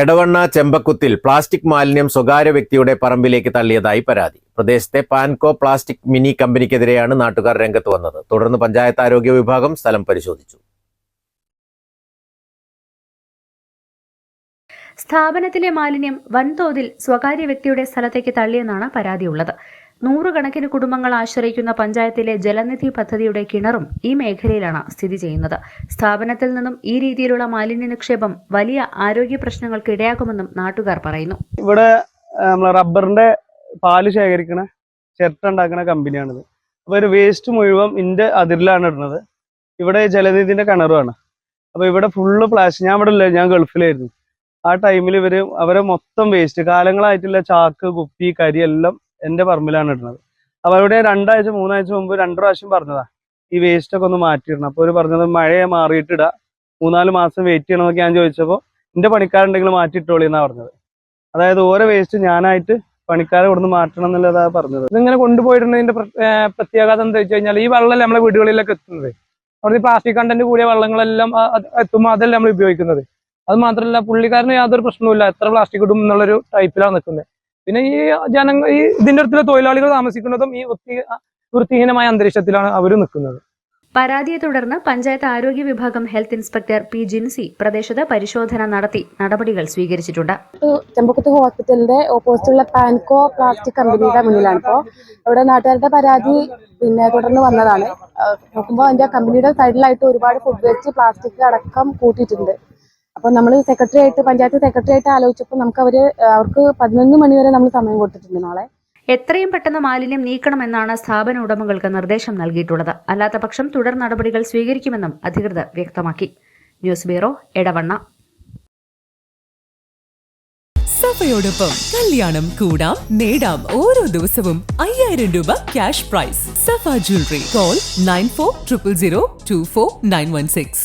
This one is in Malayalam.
Edavanna ചെമ്പക്കുത്തിൽ പ്ലാസ്റ്റിക് മാലിന്യം സ്വകാര്യ വ്യക്തിയുടെ പറമ്പിലേക്ക് തള്ളിയതായി പരാതി. പ്രദേശത്തെ പാൻകോ പ്ലാസ്റ്റിക് മിനി കമ്പനിക്കെതിരെയാണ് നാട്ടുകാർ രംഗത്ത് വന്നത്. തുടർന്ന് പഞ്ചായത്ത് ആരോഗ്യ വിഭാഗം സ്ഥലം പരിശോധിച്ചു. സ്ഥാപനത്തിലെ മാലിന്യം വൻതോതിൽ സ്വകാര്യ വ്യക്തിയുടെ സ്ഥലത്തേക്ക് തള്ളിയെന്നാണ് പരാതിയുള്ളത്. നൂറുകണക്കിന് കുടുംബങ്ങൾ ആശ്രയിക്കുന്ന പഞ്ചായത്തിലെ ജലനിധി പദ്ധതിയുടെ കിണറും ഈ മേഖലയിലാണ് സ്ഥിതി ചെയ്യുന്നത്. സ്ഥാപനത്തിൽ നിന്നും ഈ രീതിയിലുള്ള മാലിന്യ നിക്ഷേപം വലിയ ആരോഗ്യ പ്രശ്നങ്ങൾക്ക് ഇടയാക്കുമെന്നും നാട്ടുകാർ പറയുന്നു. ഇവിടെ റബ്ബറിന്റെ പാൽ ശേഖരിക്കണ ചിരട്ട ഉണ്ടാക്കുന്ന കമ്പനിയാണിത്. അപ്പൊ ഒരു വേസ്റ്റ് മുഴുവൻ ഇന്റെ അതിരിലാണ് ഇടുന്നത്. ഇവിടെ ജലനിധിന്റെ കിണറുമാണ്. അപ്പൊ ഇവിടെ ഫുള്ള് പ്ലാസ്റ്റിക് ഞാൻ ഇവിടെ ഇല്ല ഞാൻ ഗൾഫിലായിരുന്നു. ആ ടൈമിൽ ഇവർ അവരെ മൊത്തം വേസ്റ്റ് കാലങ്ങളായിട്ടുള്ള ചാക്ക് കുപ്പി കരി എല്ലാം എന്റെ പറമ്പിലാണ് ഇടുന്നത്. അപ്പോൾ അവിടെ രണ്ടാഴ്ച മൂന്നാഴ്ച മുമ്പ് രണ്ടു പ്രാവശ്യം പറഞ്ഞതാ ഈ വേസ്റ്റ് ഒക്കെ ഒന്ന് മാറ്റിയിടണം. അപ്പൊ അവർ പറഞ്ഞത് മഴയെ മാറിയിട്ടിടാ മൂന്നാൽ മാസം വെയിറ്റ് ചെയ്യണമെന്നൊക്കെ ഞാൻ ചോദിച്ചപ്പോൾ എന്റെ പണിക്കാരുണ്ടെങ്കിൽ മാറ്റിയിട്ടോളി എന്നാ പറഞ്ഞത്. അതായത് ഓരോ വേസ്റ്റ് ഞാനായിട്ട് പണിക്കാരെ ഇവിടുന്ന് മാറ്റണം എന്നുള്ളതാ പറഞ്ഞത്. ഇതിങ്ങനെ കൊണ്ടുപോയിട്ടുണ്ടെങ്കിൽ പ്രത്യേകത എന്താ വെച്ച് കഴിഞ്ഞാൽ ഈ വെള്ളമല്ലേ നമ്മളെ വീടുകളിലൊക്കെ എത്തുന്നത്? അവിടെ പ്ലാസ്റ്റിക് കണ്ടന്റ് കൂടിയ വെള്ളങ്ങളെല്ലാം എത്തുമ്പോൾ അതല്ല നമ്മൾ ഉപയോഗിക്കുന്നത്? അത് മാത്രമല്ല പുള്ളിക്കാരന് യാതൊരു പ്രശ്നവുമില്ല. എത്ര പ്ലാസ്റ്റിക് ഇടും എന്നുള്ളൊരു ടൈപ്പിലാണ് നിൽക്കുന്നത് പിന്നെ ഈ ജനങ്ങൾ ഈ ഇതിന്റെ അടുത്തുള്ള തൊഴിലാളികൾ താമസിക്കുന്നതും ഈ വൃത്തി വൃത്തിഹീനമായ അന്തരീക്ഷത്തിലാണ് അവർ നിൽക്കുന്നത് പരാതിയെ തുടർന്ന് പഞ്ചായത്ത് ആരോഗ്യ വിഭാഗം ഹെൽത്ത് ഇൻസ്പെക്ടർ പി ജിൻസി പ്രദേശത്ത് പരിശോധന നടത്തി നടപടികൾ സ്വീകരിച്ചിട്ടുണ്ട്. ചെമ്പക്കുത്ത് ഹോസ്പിറ്റലിന്റെ ഓപ്പോസിറ്റുള്ള പാൻകോ പ്ലാസ്റ്റിക് കമ്പനിയുടെ മുന്നിലാണ്. ഇപ്പോൾ അവിടെ നാട്ടുകാരുടെ പരാതി പിന്നെ തുടർന്ന് വന്നതാണ്. നോക്കുമ്പോൾ അതിന്റെ കമ്പനിയുടെ സൈഡിലായിട്ട് ഒരുപാട് ഫുഡ് വേസ്റ്റ് പ്ലാസ്റ്റിക് അടക്കം കൂട്ടിയിട്ടുണ്ട്. അപ്പൊ നമ്മൾ സെക്രട്ടറി ആയിട്ട് പഞ്ചായത്ത് സെക്രട്ടറി ആയിട്ട് ആലോചിച്ചപ്പോൾ നമുക്ക് അവർ അവർക്ക് പതിനൊന്ന് മണി വരെ നമ്മൾ സമയം കൊടുത്തിട്ടുണ്ട് നാളെ. എത്രയും പെട്ടെന്ന് മാലിന്യം നീക്കണമെന്നാണ് സ്ഥാപന ഉടമകൾക്ക് നിർദ്ദേശം നൽകിയിട്ടുള്ളത്. അല്ലാത്ത പക്ഷം തുടർ നടപടികൾ സ്വീകരിക്കുമെന്നും അധികൃതർ വ്യക്തമാക്കി. News bureau Edavanna. സഫയോടൊപ്പം കല്യാണം കൂടാം നേടാം ഓരോ ദിവസവും അയ്യായിരം രൂപ cash prize. Safa jewellery call nine four triple zero two four nine one six.